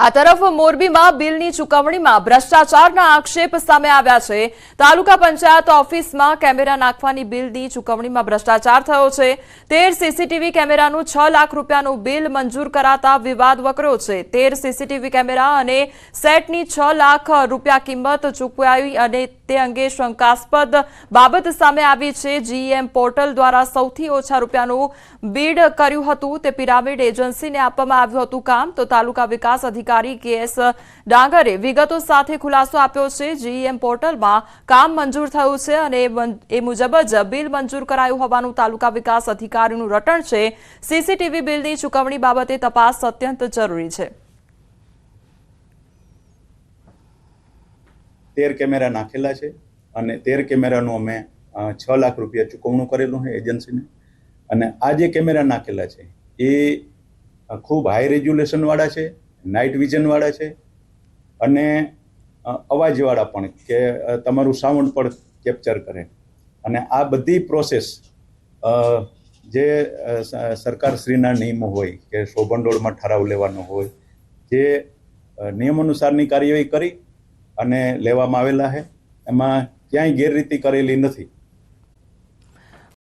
આ તરફ મોરબીમાં બિલની ચુકવણીમાં ભ્રષ્ટાચારના આક્ષેપ સામે આવ્યા છે. તાલુકા પંચાયત ઓફિસમાં કેમેરા નાખવાની બિલની ચુકવણીમાં ભ્રષ્ટાચાર થયો છે. તેર સીસીટીવી કેમેરાનું છ લાખ રૂપિયાનું બિલ મંજૂર કરાતા વિવાદ વકર્યો છે. તેર સીસીટીવી કેમેરા અને સેટની છ લાખ રૂપિયા કિંમત ચૂકવાઈ અને તે અંગે શંકાસ્પદ બાબત સામે આવી છે. જીએમ પોર્ટલ દ્વારા સૌથી ઓછા રૂપિયાનું બિડ કર્યું હતું. તે પિરામિડ એજન્સીને આપવામાં આવ્યું હતું કામ. તો તાલુકા વિકાસ અધિકારી કે એસ ડાંગરે વિગતો સાથે ખુલાસો આપ્યો છે. જીઈએમ પોર્ટલમાં કામ મંજૂર થયું છે અને એ મુજબ જ બિલ મંજૂર કરાયું હોવાનું તાલુકા વિકાસ અધિકારીનું રટણ છે. સીસીટીવી બિલની ચુકવણી બાબતે તપાસ અત્યંત જરૂરી છે. તેર કેમેરા નાખેલા છે અને તેર કેમેરાનું અમે છ લાખ રૂપિયા ચૂકવણું કરેલું છે એજન્સીને. અને આ જે કેમેરા નાખેલા છે એ ખૂબ હાઈ રેગ્યુલેશન વાળા છે. નાઇટ વિઝનવાળા છે અને અવાજવાળા પણ કે તમારું સાઉન્ડ પણ કેપ્ચર કરે. અને આ બધી પ્રોસેસ જે સરકારશ્રીના નિયમો હોય કે શોભનડોળમાં ઠરાવ લેવાનો હોય, જે નિયમ અનુસારની કાર્યવાહી કરી અને લેવામાં આવેલા છે એમાં ક્યાંય ગેરરીતિ કરેલી નથી.